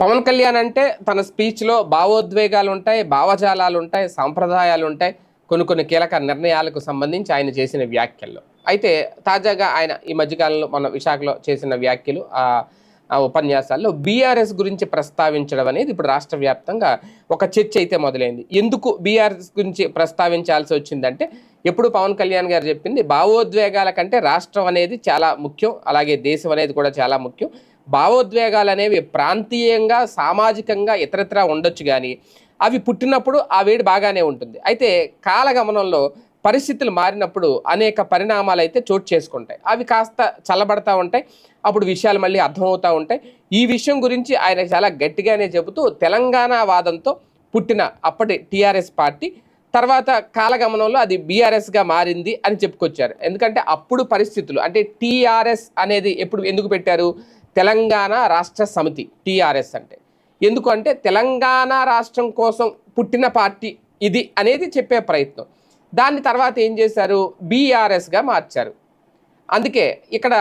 పవన్ కళ్యాణ్ అంటే తన స్పీచ్లో భావోద్వేగాలు ఉంటాయి భావజాలాలు ఉంటాయి సాంప్రదాయాలు ఉంటాయి కొన్ని కొన్ని కీలక నిర్ణయాలకు సంబంధించి ఆయన చేసిన వ్యాఖ్యల్లో. అయితే తాజాగా ఆయన ఈ మధ్యకాలంలో మన విశాఖలో చేసిన వ్యాఖ్యలు ఆ ఉపన్యాసాల్లో బీఆర్ఎస్ గురించి ప్రస్తావించడం అనేది ఇప్పుడు రాష్ట్ర వ్యాప్తంగా ఒక చర్చ అయితే మొదలైంది. ఎందుకు బీఆర్ఎస్ గురించి ప్రస్తావించాల్సి వచ్చిందంటే ఎప్పుడు పవన్ కళ్యాణ్ గారు చెప్పింది భావోద్వేగాల కంటే రాష్ట్రం అనేది చాలా ముఖ్యం అలాగే దేశం అనేది కూడా చాలా ముఖ్యం. భావోద్వేగాలు అనేవి ప్రాంతీయంగా సామాజికంగా ఇతరత్ర ఉండొచ్చు కానీ అవి పుట్టినప్పుడు ఆ వేడి బాగానే ఉంటుంది. అయితే కాలగమనంలో పరిస్థితులు మారినప్పుడు అనేక పరిణామాలు అయితే చోటు చేసుకుంటాయి. అవి కాస్త చల్లబడతా ఉంటాయి. అప్పుడు విషయాలు మళ్ళీ అర్థమవుతూ ఉంటాయి. ఈ విషయం గురించి ఆయన చాలా గట్టిగానే చెబుతూ తెలంగాణ వాదంతో పుట్టిన అప్పటి టీఆర్ఎస్ పార్టీ తర్వాత కాలగమనంలో అది బీఆర్ఎస్గా మారింది అని చెప్పుకొచ్చారు. ఎందుకంటే అప్పుడు పరిస్థితులు అంటే టీఆర్ఎస్ అనేది ఎప్పుడు ఎందుకు పెట్టారు? తెలంగాణ రాష్ట్ర సమితి టీఆర్ఎస్ అంటే. ఎందుకంటే తెలంగాణ రాష్ట్రం కోసం పుట్టిన పార్టీ ఇది అనేది చెప్పే ప్రయత్నం. దాన్ని తర్వాత ఏం చేశారు? బీఆర్ఎస్గా మార్చారు. అందుకే ఇక్కడ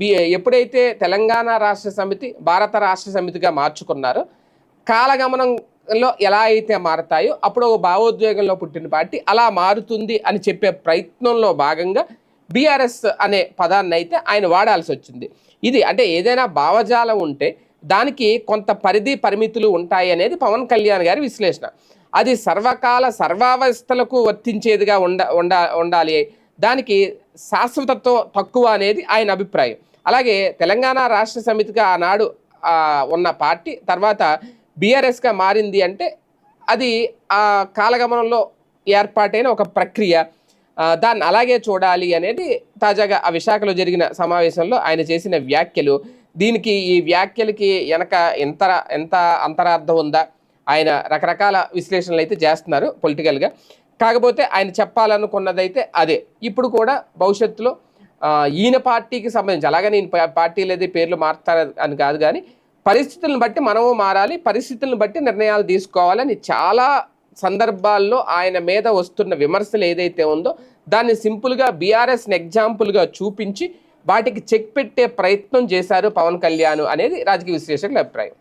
బి ఎప్పుడైతే తెలంగాణ రాష్ట్ర సమితి భారత రాష్ట్ర సమితిగా మార్చుకున్నారో కాలగమనంలో ఎలా అయితే మారతాయో అప్పుడు ఒక భావోద్వేగంలో పుట్టిన పార్టీ అలా మారుతుంది అని చెప్పే ప్రయత్నంలో భాగంగా బీఆర్ఎస్ అనే పదాన్ని అయితే ఆయన వాడాల్సి వచ్చింది. ఇది అంటే ఏదైనా భావజాలం ఉంటే దానికి కొంత పరిధి పరిమితులు ఉంటాయి అనేది పవన్ కళ్యాణ్ గారి విశ్లేషణ. అది సర్వకాల సర్వావస్థలకు వర్తించేదిగా ఉండ ఉండ ఉండాలి. దానికి శాశ్వతత్వం తక్కువ అనేది ఆయన అభిప్రాయం. అలాగే తెలంగాణ రాష్ట్ర సమితిగా ఆనాడు ఉన్న పార్టీ తర్వాత బీఆర్ఎస్గా మారింది అంటే అది ఆ కాలగమనంలో ఏర్పాటైన ఒక ప్రక్రియ. దాన్ని అలాగే చూడాలి అనేది తాజాగా ఆ విశాఖలో జరిగిన సమావేశంలో ఆయన చేసిన వ్యాఖ్యలు. దీనికి ఈ వ్యాఖ్యలకి వెనక ఎంత ఎంత అంతరార్థం ఉందా? ఆయన రకరకాల విశ్లేషణలు అయితే చేస్తున్నారు పొలిటికల్గా. కాకపోతే ఆయన చెప్పాలనుకున్నదైతే అదే. ఇప్పుడు కూడా భవిష్యత్తులో ఈయన పార్టీకి సంబంధించి అలాగే నేను పార్టీలు ఏది పేర్లు మారుతారు అని కాదు కానీ పరిస్థితులను బట్టి మనము మారాలి పరిస్థితులను బట్టి నిర్ణయాలు తీసుకోవాలని చాలా సందర్భాల్లో ఆయన మీద వస్తున్న విమర్శలు ఏదైతే ఉందో దాన్ని సింపుల్గా బీఆర్ఎస్ని ఎగ్జాంపుల్గా చూపించి వాటికి చెక్ పెట్టే ప్రయత్నం చేశారు పవన్ కళ్యాణ్ అనేది రాజకీయ విశ్లేషకుల అభిప్రాయం.